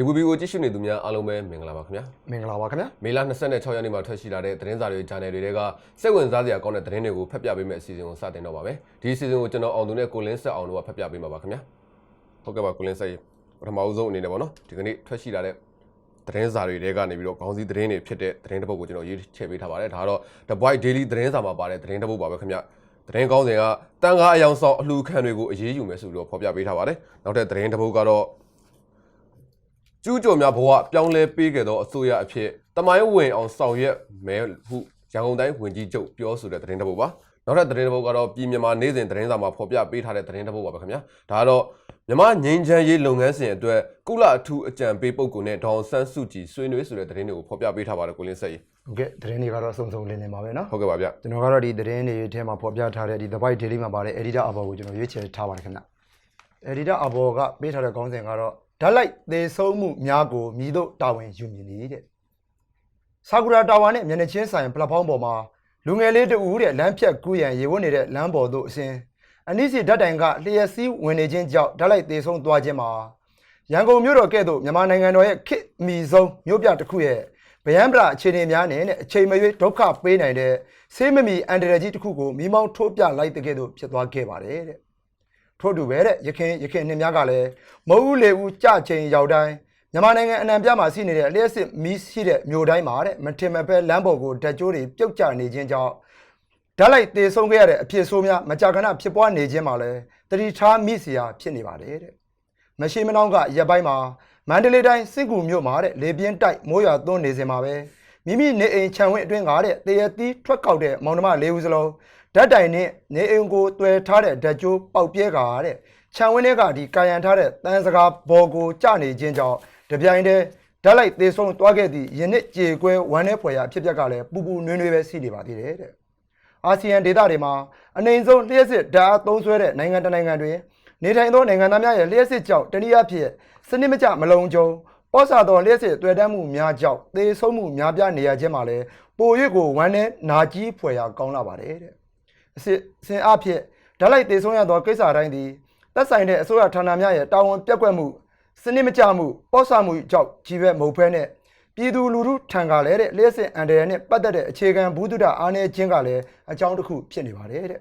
ဒီကူဘီကိုကြည့်ရှုနေသူများအားလုံးပဲမင်္ဂလာပါခင်ဗျာမင်္ဂလာပါခင်ဗျာမေလ26ရက်နေ့မှာထွက်ရှိလာတဲ့သတင်းစာတွေဂျာနယ်တွေကစိတ်ဝင်စားစရာကောင်းတဲ့သတင်းတွေကိုဖတ်ပြပေးမယ့်အစီအစဉ်ကိုစတင်တော့ပါမယ်ဒီအစီအစဉ်ကိုကျွန်တော်အောင်သူနဲ့ကိုလင်းဆက်အောင်တို့ကဖတ်ပြပေးမှာပါခင်ဗျာဟုတ်ကဲ့ပါကိုလင်းဆက်ရေပထမအဆုံးအနေနဲ့ပေါ့နော်ဒီကနေ့ထွက်ရှိလာတဲ့သတင်းစာတွေတဲကနေပြီးတော့ခေါင်းစည်းသတင်းတွေဖြစ်တဲ့သတင်းတစ်ပုဒ်ကိုကျွန်တော်ရေးချပေးထားပါတယ်ဒါကတော့ The Boy Daily သတင်းစာမှာပါတဲ့သတင်းတစ်ပုဒ်ပါပဲခင်ဗျာသတင်းကောင်းစဉ်ကတန်ကားအယောင်ဆောင်အလှူခံတွေကိုအရေးယူမယ်ဆိုပြီးတော့ဖော်ပြပေးထားပါတယ်နောက်ထပ်သတင်းတစ်ပုဒ်ကတော့ ကျူးကျော်များဘဝပြောင်းလဲပေးခဲ့သောအစိုးရအဖြစ်တမိုင်းဝင်အောင်ဆောင်ရွက်မယ်ဟုရန်ကုန်တိုင်းဝန်ကြီးချုပ်ပြောဆိုတဲ့သတင်းတစ်ပုဒ်ပါနောက်ထပ်သတင်းတစ်ပုဒ်ကတော့ပြည်မြန်မာနေ့စဉ်သတင်းစာမှာဖော်ပြပေးထားတဲ့သတင်းတစ်ပုဒ်ပါပဲခင်ဗျာဒါကတော့မြန်မာငင်းချမ်းရေးလုပ်ငန်းစဉ်အတွက်ကုလအထူးအကြံပေးပုဂ္ဂိုလ်နဲ့ဒေါအောင်ဆန်းစုကြည်ဆွေးနွေးဆိုတဲ့သတင်းတွေကိုဖော်ပြပေးထားပါတယ်ကိုလင်းဆက်ကြီး ဟုတ်ကဲ့သတင်းတွေကတော့စုံစုံလင်းလင်းပါပဲเนาะ ဟုတ်ကဲ့ပါဗျ ကျွန်တော်ကတော့ဒီသတင်းတွေထဲမှာဖော်ပြထားတဲ့ဒီ The Byte Daily မှာပါတဲ့ editor အဘော်ကိုကျွန်တော်ရွေးချယ်ထားပါတယ်ခင်ဗျ editor အဘော်ကပေးထားတဲ့ခေါင်းစဉ်ကတော့ ဓာတ်လိုက်သေဆုံးမှုများကိုမြည်တို့တာဝန်ယူမည်နေတဲ့ဆာကူရာတာဝါနဲ့မျက်နှာချင်းဆိုင်ပလက်ဖောင်းပေါ်မှာလူငယ်လေးတဦးတဲ့လမ်းဖြတ်ကူးရန်ရေဝတ်နေတဲ့လမ်းပေါ်သို့အစဉ်အနည်းစီဓာတ်တိုင်ကလျှက်စီးဝင်နေခြင်းကြောင့်ဓာတ်လိုက်သေဆုံးသွားခြင်းမှာရန်ကုန်မြို့တော်ကဲ့သို့မြန်မာနိုင်ငံတော်ရဲ့ခေတ်မီဆုံးမြို့ပြတစ်ခုရဲ့ဗယံပရာအခြေအနေများနဲ့အချိန်မရွေးဒုက္ခပေးနိုင်တဲ့ဆေးမမီအန်ဒရယ်ကြီးတစ်ခုကိုမိမောင်းထိုးပြလိုက်တဲ့ကဲ့သို့ဖြစ်သွားခဲ့ပါတယ်တဲ့ ထို့တူပဲတဲ့ရခင်ရခင်နှစ်များကလည်းမဟုတ်လေဘူးကြချိန်ရောက်တိုင်းမြန်မာနိုင်ငံအနံပြမှာရှိနေတဲ့အလျက်စစ်မီးရှိတဲ့မြို့တိုင်းမှာတဲ့မထင်မပဲလမ်းပေါ်ကိုဓာတ်ကြိုးတွေပြုတ်ကျနေခြင်းကြောင့်ဓာတ်လိုက်တေဆုံးခဲ့ရတဲ့အဖြစ်ဆိုးများမကြာခဏဖြစ်ပွားနေခြင်းမှာလည်းတတိထားမိစရာဖြစ်နေပါတယ်တဲ့မရှိမနှောင်းကရက်ပိုင်းမှာမန္တလေးတိုင်းစစ်ကူမြို့မှာတဲ့လေပြင်းတိုက်မိုးရွာသွန်းနေစင်မှာပဲမိမိနေအိမ်ခြံဝင်းအတွင်းကတဲ့တရသီးထွက်ကောက်တဲ့မောင်နှမလေးဦးစလုံး ဓာတ်တိုင်နဲ့နေအိမ်ကိုတွယ်ထားတဲ့ဓာတ်ကြိုးပေါက်ပြဲကာတဲ့ခြံဝင်းထဲကဒီကာယံထားတဲ့တန်စကားဘော်ကိုကျနေခြင်းကြောင့်တပြိုင်တည်းဓာတ်လိုက်သေးဆုံးသွားခဲ့သည့်ယနေ့ကြေကွဲဝမ်းထဲဖွယ်ရာအဖြစ်အပျက်ကလည်းပူပူနွေးနွေးပဲရှိနေပါသေးတယ်တဲ့အာဆီယံဒေသတွေမှာအနေအဆုံးလျှက်စစ်ဓာတ်အားသုံးစွဲတဲ့နိုင်ငံတစ်နိုင်ငံတွင်နေထိုင်သောနိုင်ငံသားများရဲ့လျှက်စစ်ကြောင့်တနည်းအားဖြင့်စနစ်မကျမလုံခြုံပောဆာသောလျှက်စစ်တွေ့တမ်းမှုများကြောင့်သေဆုံးမှုများပြားနေရခြင်းမှာလည်းပို၍ကိုဝမ်းထဲနာကြီးဖွယ်ရာကောင်းလာပါတယ်တဲ့ အစစ်အစဉ်အဖြစ်ဓာတ်လိုက်တေဆုံးရသောကိစ္စတိုင်းသည်သက်ဆိုင်တဲ့အစိုးရဌာနများရဲ့တာဝန်ပြက်ကွက်မှုစနစ်မကျမှုပေါ့ဆမှုကြောင့်ကြီးပဲမဟုတ်ဖဲနဲ့ပြည်သူလူထုထံကလည်းတဲ့လျှက်စစ်အန်ဒရယ်နဲ့ပတ်သက်တဲ့အခြေခံဘူးတုဒအားနည်းခြင်းကလည်းအကြောင်းတစ်ခုဖြစ်နေပါတယ်တဲ့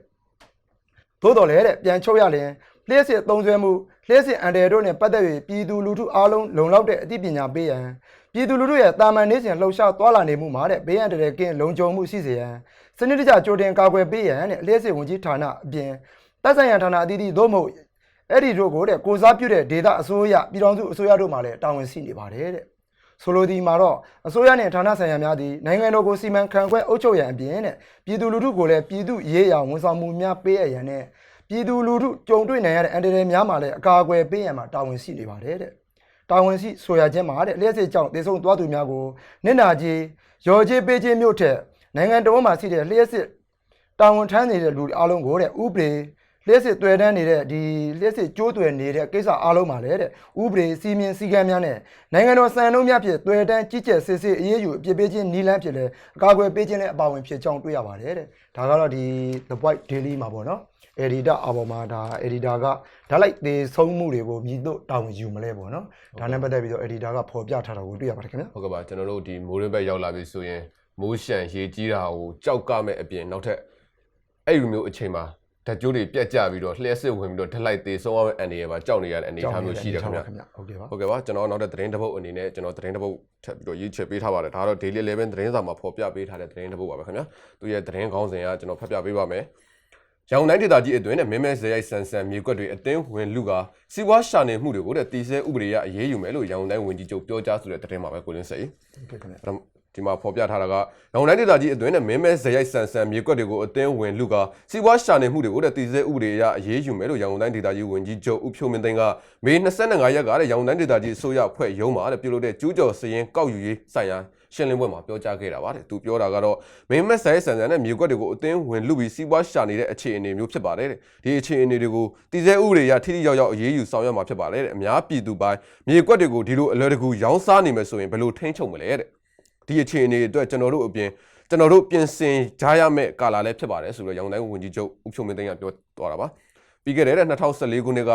သို့တော်လည်းတဲ့ပြန်ချုပ်ရရင်လျှက်စစ်သုံးစွဲမှုလျှက်စစ်အန်ဒရယ်တို့နဲ့ပတ်သက်၍ပြည်သူလူထုအားလုံးလုံလောက်တဲ့အသိပညာပေးရန်ပြည်သူလူထုရဲ့တာမန်နေစဉ်လှုပ်ရှားသွားလာနေမှုမှာတဲ့ဘေးအန္တရာယ်ကင်းလုံခြုံမှုရှိစေရန် စနစ်တကျကြိုတင်ကာကွယ်ပေးရန်တဲ့လျှက်စစ်ဝန်ကြီးဌာနအပြင်တပ်ဆိုင်ရာဌာနအသီးသီးသို့မဟုတ်အဲ့ဒီတို့ကိုတဲ့ကိုစားပြုတဲ့ဒေတာအစိုးရပြည်ထောင်စုအစိုးရတို့မှလည်းတာဝန်ရှိနေပါတယ်တဲ့ဆိုလိုဒီမှာတော့အစိုးရနဲ့ဌာနဆိုင်ရာများသည်နိုင်ငံတော်ကိုစီမံခန့်ခွဲအုပ်ချုပ်ရန်အပြင်တဲ့ပြည်သူလူထုကိုလည်းပြည်သူရေးရာဝန်ဆောင်မှုများပေးအပ်ရန်နဲ့ပြည်သူလူထုကြုံတွေ့နိုင်ရတဲ့အန္တရာယ်များမှာလည်းအကာအကွယ်ပေးရန်မှာတာဝန်ရှိနေပါတယ်တဲ့တာဝန်ရှိဆိုရခြင်းမှာတဲ့လျှက်စစ်ကြောင့်တေဆုံးသွားသူများကိုနစ်နာကြီးရော်ကြီးပေးခြင်းမျိုးထက် နိုင်ငံတော်မှာရှိတဲ့လျှက်စစ်တာဝန်ထမ်းနေတဲ့လူအားလုံးကိုတဲ့ဥပဒေလျှက်စစ်တွေ့တန်းနေတဲ့ဒီလျှက်စစ်ကျိုးသွယ်နေတဲ့ကိစ္စအားလုံးမှာလည်းတဲ့ဥပဒေစီမင်းစည်းကမ်းများနဲ့နိုင်ငံတော်စံနှုန်းများဖြင့်တွေ့တန်းကြီးကျယ်စစ်စစ်အရေးယူအပြစ်ပေးခြင်းနီလန်းဖြစ်လဲအကာအကွယ်ပေးခြင်းနဲ့အပါဝင်ဖြစ်ကြောင်းတွေ့ရပါတယ်တဲ့ဒါကတော့ဒီ The White Daily မှာပေါ့နော် editor အပေါ်မှာဒါ editor ကဓာတ်လိုက်သေးဆုံးမှုတွေကိုမြည်တို့တာဝန်ယူမလဲပေါ့နော်ဒါနဲ့ပတ်သက်ပြီးတော့ editor ကဖော်ပြထားတာကိုတွေ့ရပါတယ်ခင်ဗျာဟုတ်ကဲ့ပါကျွန်တော်တို့ဒီမိုးရင်းဘက်ရောက်လာပြီဆိုရင် မိုးရှန်ရေကြီးတာကိုကြောက်ကမဲ့အပြင်နောက်ထပ်အဲ့လိုမျိုးအချိန်မှာဓာတ်ကြိုးတွေပြက်ကျပြီးတော့လျှက်စစ်ဝင်ပြီးတော့ဓာတ်လိုက်သေးဆုံးအောင်အန်ဒီရပါကြောက်နေရတဲ့အနေအထားမျိုးရှိတယ်ခင်ဗျာဟုတ်ကဲ့ပါဟုတ်ကဲ့ပါကျွန်တော်နောက်တဲ့သတင်းတစ်ပုဒ်အနေနဲ့ကျွန်တော်သတင်းတစ်ပုဒ်ထပ်ပြီးတော့ရေးချပေးထားပါတယ်ဒါကတော့ daily 11သတင်းစာမှာဖော်ပြပေးထားတဲ့သတင်းတစ်ပုဒ်ပါပဲခင်ဗျာသူရဲ့သတင်းခေါင်းစဉ်ကကျွန်တော်ဖတ်ပြပေးပါမယ်ရောင်တိုင်းဒေသကြီးအတွင်းနဲ့မင်းမဲဇေယိုက်ဆန်ဆန်မြေကွက်တွေအတင်းဝင်လူကစီဝါရှာနေမှုတွေကိုတဲ့တီဆဲဥပဒေရအရေးယူမယ်လို့ရောင်တိုင်းဝန်ကြီးချုပ်ပြောကြားဆိုတဲ့သတင်းမှာပဲကိုလင်းစိတ်ဟုတ်ကဲ့ခင်ဗျာအဲ့တော့ ဒီမှာဖော်ပြထားတာကရောင်တိုင်းဒေသကြီးအတွင်းနဲ့မင်းမဲဇေယိုက်ဆန်ဆန်မြေကွက်တွေကိုအတင်းဝင်လူကစီဝါရှာနေမှုတွေကိုတဲ့တီဆဲဥပဒေရအရေးယူမယ်လို့ရောင်တိုင်းဒေသကြီးဝန်ကြီးချုပ်ဦးဖြိုးမင်းသိန်းကမေ25ရက်ကတဲ့ရောင်တိုင်းဒေသကြီးအစိုးရအဖွဲ့ရုံးမှာတဲ့ပြုလုပ်တဲ့ကျူးကျော်စရင်ကောက်ယူရေးဆိုင်ရာရှင်းလင်းပွဲမှာပြောကြားခဲ့တာပါတဲ့သူပြောတာကတော့မင်းမဲဇေယိုက်ဆန်ဆန်နဲ့မြေကွက်တွေကိုအတင်းဝင်လူပြီးစီဝါရှာနေတဲ့အခြေအနေမျိုးဖြစ်ပါတယ်တဲ့ဒီအခြေအနေတွေကိုတီဆဲဥပဒေရထိထိရောက်ရောက်အရေးယူဆောင်ရွက်မှာဖြစ်ပါတယ်တဲ့အများပြည်သူပိုင်းမြေကွက်တွေကိုဒီလိုအလွယ်တကူရောင်းစားနေမယ်ဆိုရင်ဘယ်လိုထိန်းချုပ်မလဲတဲ့ ဒီအခြေအနေအတွက်ကျွန်တော်တို့အပြင်ကျွန်တော်တို့ပြင်ဆင်ကြရမယ့်ကာလလည်းဖြစ်ပါတယ်ဆိုတော့ရောင်တိုင်းဝန်ကြီးချုပ်ဦးဖြိုးမင်းသိန်းကပြောသွားတာပါပြီးခဲ့တဲ့2014ခုနှစ်က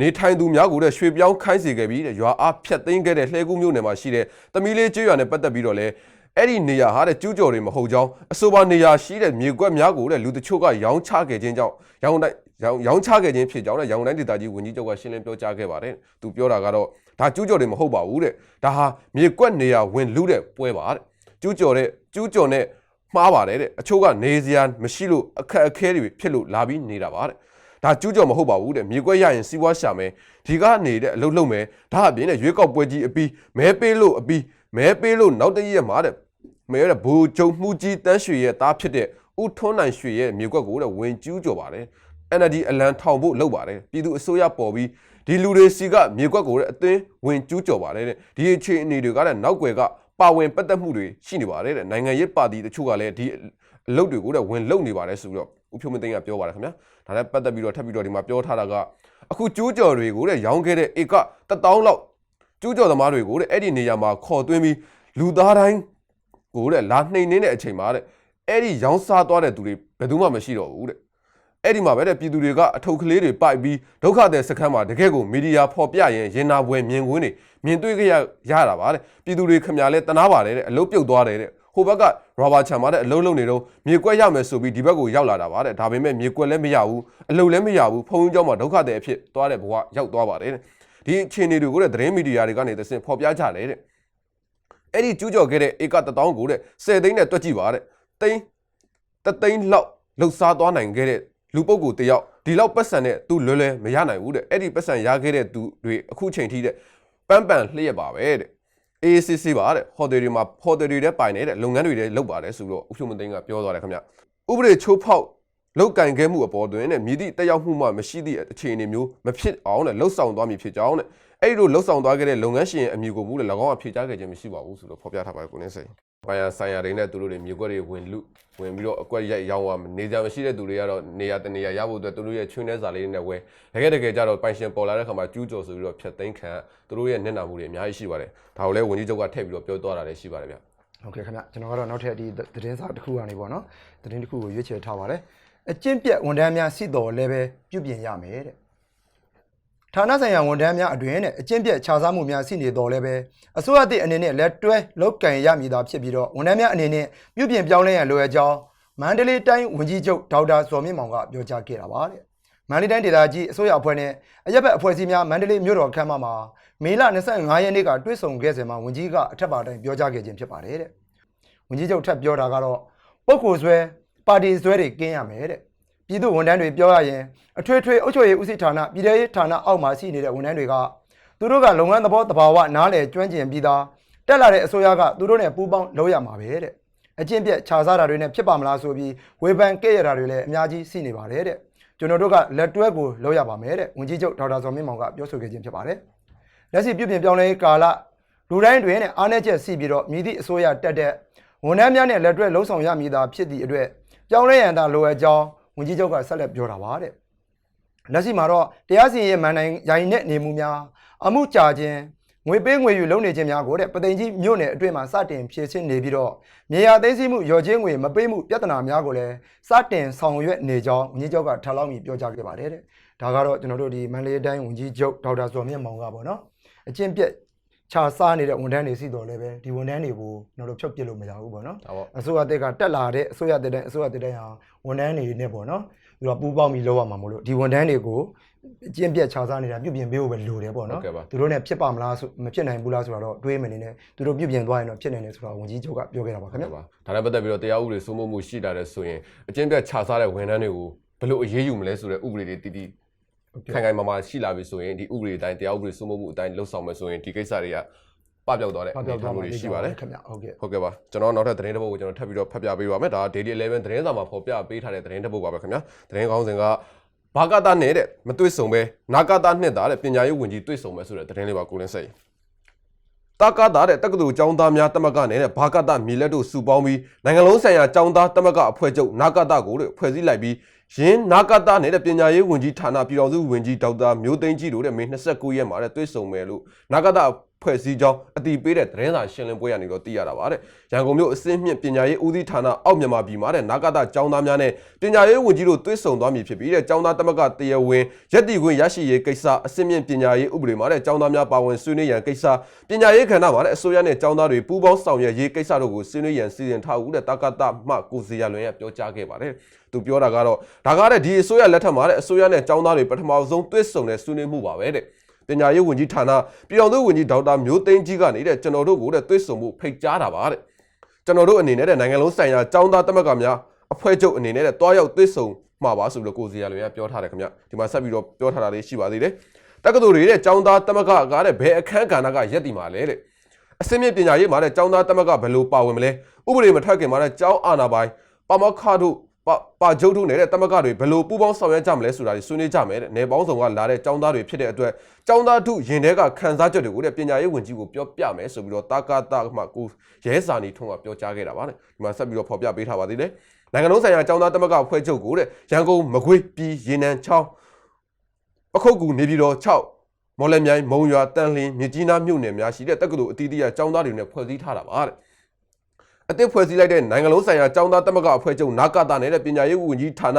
နေထိုင်သူများကိုတဲ့ရွှေပြောင်းခိုင်းစေခဲ့ပြီးတဲ့ရွာအားဖြတ်သိမ်းခဲ့တဲ့လှဲကူးမြို့နယ်မှာရှိတဲ့သမီးလေးကျွော်နဲ့ပတ်သက်ပြီးတော့လဲအဲ့ဒီနေရာဟာတဲ့ကျူးကျော်တွေမဟုတ်ကြောင်းအဆိုပါနေရာရှိတဲ့မြေကွက်များကိုတဲ့လူတချို့ကရောင်းချခဲ့ခြင်းကြောင့်ရောင်းတိုင်းရောင်းရောင်းချခဲ့ခြင်းဖြစ်ကြောင်းတဲ့ရောင်းတိုင်းဒေသကြီးဝန်ကြီးချုပ်ကရှင်းလင်းပြောကြားခဲ့ပါတယ်သူပြောတာကတော့ ဒါကျူးကျော်တွေမဟုတ်ပါဘူးတဲ့ဒါဟာမြေကွက်နေရာဝင်လူတဲ့ပွဲပါတဲ့ကျူးကျော်တဲ့ကျူးကျော်နဲ့မှားပါတယ်တဲ့အချို့ကနေစရာမရှိလို့အခက်အခဲတွေဖြစ်လို့လာပြီးနေတာပါတဲ့ဒါကျူးကျော်မဟုတ်ပါဘူးတဲ့မြေကွက်ရရင်စီးပွားရှာမယ်ဒီကနေတဲ့အလုပ်လုပ်မယ်ဒါအပြင်တဲ့ရွေးကောက်ပွဲကြီးအပြီးမဲပေးလို့အပြီးမဲပေးလို့နောက်တစ်ရက်မှာတဲ့မဲရတဲ့ဘူဂျုံမှုကြီးတန်းရွှေရဲ့သားဖြစ်တဲ့ဦးထွန်းနိုင်ရွှေရဲ့မြေကွက်ကိုတဲ့ဝင်ကျူးကျော်ပါတယ် NLD အလံထောင်ဖို့လုပ်ပါတယ်ပြည်သူအစိုးရပေါ်ပြီး ဒီလူတွေစီကမြေကွက်ကိုတဲ့အသင်းဝင်ကျူးကျော်ပါတယ်တဲ့ဒီအခြေအနေတွေကတဲ့နောက်ွယ်ကပါဝင်ပတ်သက်မှုတွေရှိနေပါတယ်တဲ့နိုင်ငံရေးပါတီတချို့ကလည်းဒီအလုပ်တွေကိုတဲ့ဝင်လုပ်နေပါတယ်ဆိုပြီးတော့ဦးဖြိုးမသိန်းကပြောပါတယ်ခင်ဗျာဒါနဲ့ပတ်သက်ပြီးတော့ထပ်ပြီးတော့ဒီမှာပြောထားတာကအခုကျူးကျော်တွေကိုတဲ့ရောင်းခဲ့တဲ့ဧက1000လောက်ကျူးကျော်သမားတွေကိုတဲ့အဲ့ဒီနေရာမှာခေါ်သွင်းပြီးလူသားတိုင်းကိုတဲ့လာနှိမ်နှင်းတဲ့အချိန်မှာတဲ့အဲ့ဒီရောင်းစားသွားတဲ့သူတွေဘယ်သူမှမရှိတော့ဘူးတဲ့ အဲ့ဒီမှာပဲတဲ့ပြည်သူတွေကအထုပ်ကလေးတွေပိုက်ပြီးဒုက္ခတဲ့စခန်းမှာတကယ့်ကိုမီဒီယာဖော်ပြရင်ရင်နာပွဲမြင်ကွင်းတွေမြင်တွေ့ကြရရတာပါတဲ့ပြည်သူတွေခမရလဲတနာပါတယ်တဲ့အလုတ်ပြုတ်သွားတယ်တဲ့ဟိုဘက်ကရောဘာချန်မှာတဲ့အလုံးလုံးနေတော့မြေကွက်ရမယ်ဆိုပြီးဒီဘက်ကိုရောက်လာတာပါတဲ့ဒါပေမဲ့မြေကွက်လည်းမရဘူးအလုံးလည်းမရဘူးဖုံးကြောင်းမှာဒုက္ခတဲ့အဖြစ်သွားတဲ့ဘဝရောက်သွားပါတယ်တဲ့ဒီအခြေအနေတွေကိုတဲ့သတင်းမီဒီယာတွေကနေသစင်ဖော်ပြကြတယ်တဲ့အဲ့ဒီကျူးကျော်ခဲ့တဲ့ဧက1000ကိုတဲ့10သိန်းနဲ့တွက်ကြည့်ပါတဲ့သိန်းတသိန်းလောက်လှုပ်ရှားသွားနိုင်ခဲ့တဲ့ လူပုဂ္ဂိုလ်တယောက်ဒီလောက်ပတ်စံနဲ့သူလွယ်လွယ်မရနိုင်ဘူးတဲ့အဲ့ဒီပတ်စံရခဲ့တဲ့သူတွေအခုချိန်ထိတဲ့ပန်းပန်လျက်ပါပဲတဲ့ AACC ပါတဲ့ဟိုတယ်တွေမှာဟိုတယ်တွေထဲပိုင်နေတဲ့လုပ်ငန်းတွေထဲလုပ်ပါတယ်ဆိုတော့ဥဖြူမသိန်းကပြောသွားတယ်ခင်ဗျဥပဒေချိုးဖောက်လောက်ကင်ခဲ့မှုအပေါ်တွင်တဲ့မြည်သည့်တက်ရောက်မှုမှမရှိသည့်အခြေအနေမျိုးမဖြစ်အောင်တဲ့လှုပ်ဆောင်သွားမည်ဖြစ်ကြောင်းတဲ့အဲ့ဒီလိုလှုပ်ဆောင်သွားခဲ့တဲ့လုပ်ငန်းရှင်ရဲ့အမည်ကိုမူလည်း၎င်းကဖြေကြားခဲ့ခြင်းမရှိပါဘူးဆိုတော့ဖော်ပြထားပါတယ်ကိုနေစိန် ပိုင်ရဆိုင်ရာတွေနဲ့သူတို့တွေမြေကွက်တွေဝင်လူဝင်ပြီးတော့အကွက်ရိုက်ရောင်းသွားနေကြမရှိတဲ့သူတွေကတော့နေရာတနေရာရဖို့အတွက်သူတို့ရဲ့ချွင်းတဲ့စာလေးတွေနဲ့ဝဲတကယ်တကယ်ကြတော့ပိုင်ရှင်ပေါ်လာတဲ့ခါမှာကျူးကျော်ဆိုပြီးတော့ဖြတ်သိမ်းခံသူတို့ရဲ့မျက်နှာမှုတွေအများကြီးရှိပါတယ်ဒါကိုလည်းဝန်ကြီးချုပ်ကထည့်ပြီးတော့ပြောသွားတာလည်းရှိပါတယ်ဗျဟုတ်ကဲ့ခင်ဗျကျွန်တော်ကတော့နောက်ထပ်ဒီသတင်းစာတစ်ခုကနေပေါ့နော်သတင်းတစ်ခုကိုရွေးချယ်ထားပါတယ်အကျင့်ပြက်ဝန်ထမ်းများစီတော်လည်းပဲပြုပြင်ရမယ်တဲ့ ဌာနဆိုင်ရာဝန်ထမ်းများအတွင်နဲ့အကျင့်ပြက်ခြားစားမှုများရှိနေတော်လည်းပဲအစိုးရသည့်အနေနဲ့လက်တွဲလောက်ကင်ရမည်သာဖြစ်ပြီးတော့ဝန်ထမ်းများအနေနဲ့ပြုပြင်ပြောင်းလဲရန်လိုအပ်ကြောင်းမန္တလေးတိုင်းဝန်ကြီးချုပ်ဒေါက်တာဇော်မြင့်မောင်ကပြောကြားခဲ့တာပါတဲ့မန္တလေးတိုင်းဒေသကြီးအစိုးရအဖွဲ့နဲ့အရက်ဘက်အဖွဲ့အစည်းများမန္တလေးမြို့တော်ခမ်းမမှာမေလ25ရက်နေ့ကတွေ့ဆုံခဲ့စဉ်မှာဝန်ကြီးကအထက်ပါတိုင်းပြောကြားခဲ့ခြင်းဖြစ်ပါတယ်တဲ့ဝန်ကြီးချုပ်ထပ်ပြောတာကတော့ပုဂ္ဂိုလ်ဆွဲပါတီဆွဲတွေကင်းရမယ်တဲ့ ပြည်သူဝန်ထမ်းတွေပြောရရင်အထွေထွေအုပ်ချုပ်ရေးဦးစီးဌာနပြည်ထောင်ရေးဌာနအောက်မှာရှိနေတဲ့ဝန်ထမ်းတွေကသူတို့ကလုပ်ငန်းသဘောတဘာဝနားလည်ကျွမ်းကျင်ပြီးသားတက်လာတဲ့အစိုးရကသူတို့နဲ့ပူးပေါင်းလုပ်ရမှာပဲတဲ့အကျင့်ပြက်ခြားစားတာတွေနဲ့ဖြစ်ပါမလားဆိုပြီးဝေဖန်ကဲ့ရတာတွေလည်းအများကြီးရှိနေပါတယ်တဲ့ကျွန်တော်တို့ကလက်တွဲကိုလုပ်ရပါမယ်တဲ့ဝန်ကြီးချုပ်ဒေါက်တာဇော်မင်းမောင်ကပြောဆိုခဲ့ခြင်းဖြစ်ပါတယ်လက်ရှိပြုပြင်ပြောင်းလဲရေးကာလလူတိုင်းတွင်နဲ့အားနည်းချက်ရှိပြီးတော့မြည်သည့်အစိုးရတက်တဲ့ဝန်ထမ်းများနဲ့လက်တွဲလှုံ့ဆော်ရမည်သာဖြစ်သည့်အတွက်ပြောင်းလဲရန်သာလိုအပ်ကြောင်း ဝန်ကြီးချုပ်ကဆက်လက်ပြောတာပါတဲ့လက်ရှိမှာတော့တရားစီရင်ရေးမန်နိုင်ရိုင်နဲ့နေမှုများအမှုကြာခြင်းငွေပေးငွေယူလုံနေခြင်းများကိုတဲ့ပသိမ်ကြီးမြို့နယ်အတွင်းမှာစတင်ဖြည့်ဆင်းနေပြီးတော့မြေယာသိမ်းဆည်းမှုရော်ချင်းငွေမပေးမှုပြဿနာများကိုလည်းစတင်ဆောင်ရွက်နေကြောင်းဝန်ကြီးချုပ်ကထားလောက်မြပြောကြားခဲ့ပါတယ်တဲ့ဒါကတော့ကျွန်တော်တို့ဒီမန္တလေးတိုင်းဝန်ကြီးချုပ်ဒေါက်တာဇော်မြင့်မောင်ကပေါ့နော်အချင်းပြက် ခြာစားနေတဲ့ဝန်ထမ်းတွေစီတော်လည်းပဲဒီဝန်ထမ်းတွေကိုကျွန်တော်တို့ဖြုတ်ပစ်လို့မရဘူးပေါ့နော်ဒါပေါ့အစိုးရတက်ကတက်လာတဲ့အစိုးရတက်တဲ့အစိုးရတက်တဲ့ဟာဝန်ထမ်းတွေနဲ့ပေါ့နော်ပြီးတော့ပူးပေါင်းပြီးလုပ်ရမှာမလို့ဒီဝန်ထမ်းတွေကိုအကျင့်ပြတ်ခြားစားနေတာပြုပြင်ပေးဖို့ပဲလိုတယ်ပေါ့နော်သူတို့ ਨੇ ဖြစ်ပါမလားဆိုမဖြစ်နိုင်ဘူးလားဆိုတော့တွေးမနေနဲ့သူတို့ပြုပြင်သွားရင်တော့ဖြစ်နိုင်တယ်ဆိုတော့ဝန်ကြီးချုပ်ကပြောခဲ့တာပါခင်ဗျာပါဒါနဲ့ပတ်သက်ပြီးတော့တရားဥပဒေစိုးမိုးမှုရှိတာတဲ့ဆိုရင်အကျင့်ပြတ်ခြားစားတဲ့ဝန်ထမ်းတွေကိုဘယ်လိုအရေးယူမလဲဆိုတဲ့ဥပဒေတွေတည်တည် ခိုင်ခိုင်မာမာရှိလာပြီဆိုရင်ဒီဥပဒေအတိုင်းတရားဥပဒေစိုးမိုးမှုအတိုင်းလှုပ်ဆောင်မယ်ဆိုရင်ဒီကိစ္စတွေကပပျောက်သွားတဲ့ဖတ်ပြောက်သွားမှုမှာတွေရှိပါတယ်ခင်ဗျာဟုတ်ကဲ့ဟုတ်ကဲ့ပါကျွန်တော်နောက်ထပ်သတင်းတစ်ပုဒ်ကိုကျွန်တော်ထပ်ပြီးတော့ဖတ်ပြပေးပါမယ်ဒါ Daily 11သတင်းစာမှာဖော်ပြပေးထားတဲ့သတင်းတစ်ပုဒ်ပါပဲခင်ဗျာသတင်းကောင်းစဉ်ကဘာကတာနဲ့တဲ့မတွေ့ဆုံပဲနာကတာနှစ်တာတဲ့ပညာရေးဝန်ကြီးတွေ့ဆုံမယ်ဆိုတဲ့သတင်းလေးပါကိုလင်းစိတ်တာကတာတဲ့တက္ကသိုလ်ကျောင်းသားများတမကနဲ့တဲ့ဘာကတာမြေလက်တို့စုပေါင်းပြီးနိုင်ငံလုံးဆိုင်ရာကျောင်းသားတမကအဖွဲ့ချုပ်နာကတာကိုတဲ့ဖွဲ့စည်းလိုက်ပြီး ရင်းနာကတာနဲ့တဲ့ပညာရေးဝန်ကြီးဌာနပြည်တော်စုဝန်ကြီးဒေါက်တာမျိုးသိန်းကြီးတို့တဲ့မေ29ရက်မှာတဲ့တွေ့ဆုံမယ်လို့နာကတာ ဖွဲ့စည်းကြောင်းအတိပေးတဲ့သတင်းစာရှင်းလင်းပွဲရနေတော့သိရတာပါတဲ့ရန်ကုန်မြို့အစင်းမြင့်ပညာရေးဦးစီးဌာနအောက်မြန်မာပြည်မှာတဲ့နာဂတကျောင်းသားများနဲ့ပညာရေးဝန်ကြီးတို့တွေ့ဆုံသွားမည်ဖြစ်ပြီးတဲ့ကျောင်းသားတမကတရားဝင်ရက်တီခွင့်ရရှိရေးကိစ္စအစင်းမြင့်ပညာရေးဥပဒေမှာတဲ့ကျောင်းသားများပါဝင်ဆွေးနွေးရန်ကိစ္စပညာရေးခန္ဓာမှာတဲ့အစိုးရနဲ့ကျောင်းသားတွေပူးပေါင်းဆောင်ရွက်ရေးကိစ္စတို့ကိုဆွေးနွေးရန်စီစဉ်ထားဦးတဲ့တက္ကသမှကိုစီရလွင်ရပြောကြားခဲ့ပါတယ်သူပြောတာကတော့ဒါကားတဲ့ဒီအစိုးရလက်ထက်မှာတဲ့အစိုးရနဲ့ကျောင်းသားတွေပထမဆုံးတွေ့ဆုံတဲ့ဆွေးနွေးမှုပါပဲတဲ့ ပညာရေးဝန်ကြီးဌာနပြည်အောင်စုဝန်ကြီးဒေါက်တာမျိုးသိန်းကြီးကနေတဲ့ကျွန်တော်တို့ကိုတဲ့သွေးဆုံမှုဖိတ်ကြားတာပါတဲ့ကျွန်တော်တို့အနေနဲ့တဲ့နိုင်ငံလုံးဆိုင်ရာចောင်းသားတက်မကများအဖွဲ့ချုပ်အနေနဲ့တဲ့တွားရောက်သွေးဆုံမှာပါဆိုပြီးတော့ကိုစီရလွင်ကပြောထားတယ်ခင်ဗျဒီမှာဆက်ပြီးတော့ပြောထားတာလေးရှိပါသေးတယ်တက္ကသိုလ်တွေတဲ့ចောင်းသားတက်မကကားတဲ့ဘယ်အခန်းကဏ္ဍကရက်တည်မှာလဲတဲ့အစင်းမြင့်ပညာရေးမှာတဲ့ចောင်းသားတက်မကဘယ်လိုပါဝင်မလဲဥပဒေမထွက်ခင်မှာတဲ့ចောင်းအာဏာပိုင်ပါမခတို့ ပါပါဂျုတ်ထုနေတဲ့တမကတွေဘယ်လိုပူးပေါင်းဆောင်ရွက်ကြမလဲဆိုတာတွေဆွေးနွေးကြမယ်တဲ့။နေပေါင်းဆောင်ကလာတဲ့ចောင်းသားတွေဖြစ်တဲ့အတွက်ចောင်းသားထုရင်ထဲကခန်းစားချက်တွေကိုတဲ့ပညာရေးဝန်ကြီးကိုပြောပြမယ်ဆိုပြီးတော့တာကာတာမှကိုရဲစာနီထုံးကပြောကြားခဲ့တာပါတဲ့။ဒီမှာဆက်ပြီးတော့ဖော်ပြပေးထားပါသေးတယ်။နိုင်ငံလုံးဆိုင်ရာចောင်းသားတမကအဖွဲ့ချုပ်ကိုတဲ့ရန်ကုန်မကွေးပြည်ရေနံချောင်းပခုတ်ကူနေပြည်တော်6မော်လမြိုင်မုံရွာတန်လင်းမြကြီးနားမြို့နယ်များရှိတဲ့တက္ကသိုလ်အသီးသီးကចောင်းသားတွေနဲ့ဖွဲ့စည်းထားတာပါတဲ့။ အသစ်ဖွဲ့စည်းလိုက်တဲ့နိုင်ငံလုံးဆိုင်ရာចောင်းသားတက်မကအဖွဲ့ချုပ်နာကတာနဲ့ပညာရေးဝန်ကြီးဌာန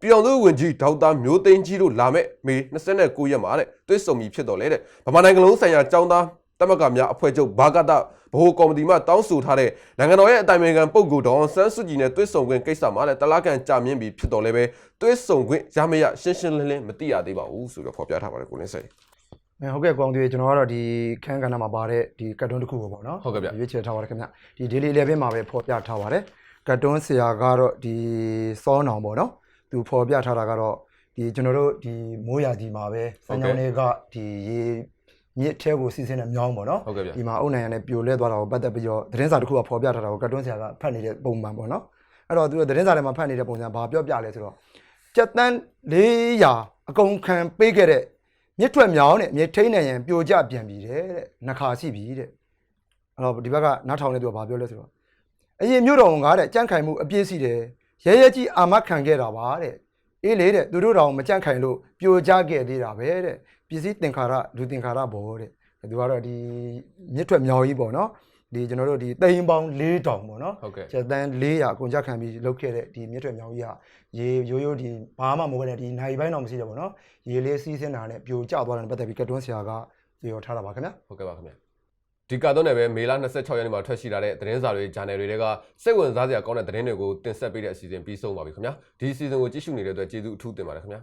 ပြည်အောင်စုဝန်ကြီးဒေါက်တာမျိုးသိန်းကြီးတို့လာမဲ့မေ29ရက်မှာတဲ့တွဲဆုံပြီးဖြစ်တော်လဲတဲ့ဗမာနိုင်ငံလုံးဆိုင်ရာចောင်းသားတက်မကများအဖွဲ့ချုပ်ဘာကတဘိုကော်မတီမှတောင်းဆိုထားတဲ့နိုင်ငံတော်ရဲ့အတိုင်ပင်ခံပုဂ္ဂိုလ်ဒေါအောင်ဆန်းစုကြည်နဲ့တွဲဆုံခွင့်ကိစ္စမှာတဲ့တလားကန်ကြာမြင့်ပြီးဖြစ်တော်လဲပဲတွဲဆုံခွင့်ရမရရှင်းရှင်းလင်းလင်းမသိရသေးပါဘူးဆိုတော့ဖော်ပြထားပါတယ်ကိုလင်းစိတ် အဲဟုတ်ကဲ့ကောင်းသေးကျွန်တော်ကတော့ဒီခန်းကဏ္ဍမှာပါတဲ့ဒီကတ်တွန်းတစ်ခုကိုပေါ့နော်ဟုတ်ကဲ့ဗျရွေးချယ်ထားပါတယ်ခင်ဗျဒီ daily 11မှာပဲဖော်ပြထားပါတယ်ကတ်တွန်းဆရာကတော့ဒီစောနောင်ပေါ့နော်သူဖော်ပြထားတာကတော့ဒီကျွန်တော်တို့ဒီမိုးရာသီမှာပဲစံကြောင်းတွေကဒီရေမြစ်ထဲကိုစီးဆင်းတဲ့မြောင်းပေါ့နော်ဟုတ်ကဲ့ဗျဒီမှာအုတ်နိုင်ရနဲ့ပြိုလဲသွားတာကိုပတ်သက်ပြီးတော့သတင်းစာတစ်ခုကဖော်ပြထားတာကိုကတ်တွန်းဆရာကဖတ်နေတဲ့ပုံမှန်ပေါ့နော်အဲ့တော့သူကသတင်းစာထဲမှာဖတ်နေတဲ့ပုံစံဘာပြောပြလဲဆိုတော့ကြက်တန်း400အကုန်ခံပေးခဲ့တဲ့ မြစ်ထွက်မြောင်းနဲ့မြစ်ထိန်နေရင်ပြိုကျပြန်ပြီတဲ့တဲ့နှခါရှိပြီတဲ့အဲ့တော့ဒီဘက်ကနားထောင်နေသူကဘာပြောလဲဆိုတော့အရင်မြို့တော်ဝန်ကတဲ့ကြန့်ခိုင်မှုအပြည့်ရှိတယ်ရဲရဲကြီးအာမခံခဲ့တာပါတဲ့အေးလေတဲ့သူတို့တောင်မကြန့်ခိုင်လို့ပြိုကျခဲ့သေးတာပဲတဲ့ပစ္စည်းတင်္ခါရလူတင်္ခါရဘောတဲ့သူကတော့ဒီမြစ်ထွက်မြောင်းကြီးပေါ့နော် ဒီကျွန်တော်တို့ဒီတိန်ပေါင်း၄တောင်ပေါ့နော်ဟုတ်ကဲ့ကျသန်း400အကုန်ကြခံပြီးလုတ်ခဲ့တဲ့ဒီမြစ်ထွေမြောင်းကြီးဟာရေရိုးရိုးဒီဘာမှမဟုတ်တဲ့ဒီနိုင်ပိုင်းတော့မရှိတယ်ပေါ့နော်ရေလေးစီးဆင်းတာနဲ့ပြိုကျသွားတာနဲ့ပတ်သက်ပြီးကတ်တွန်းဆရာကပြောထားတာပါခင်ဗျာဟုတ်ကဲ့ပါခင်ဗျာဒီကတော့လည်းပဲမေလ26ရက်နေ့မှာထွက်ရှိလာတဲ့သတင်းစာတွေ channel တွေကစိတ်ဝင်စားစရာကောင်းတဲ့သတင်းတွေကိုတင်ဆက်ပေးတဲ့အစီအစဉ်ပြီးဆုံးပါပြီခင်ဗျာဒီအစီအစဉ်ကိုကြည့်ရှုနေတဲ့အတွက်ကျေးဇူးအထူးတင်ပါတယ်ခင်ဗျာ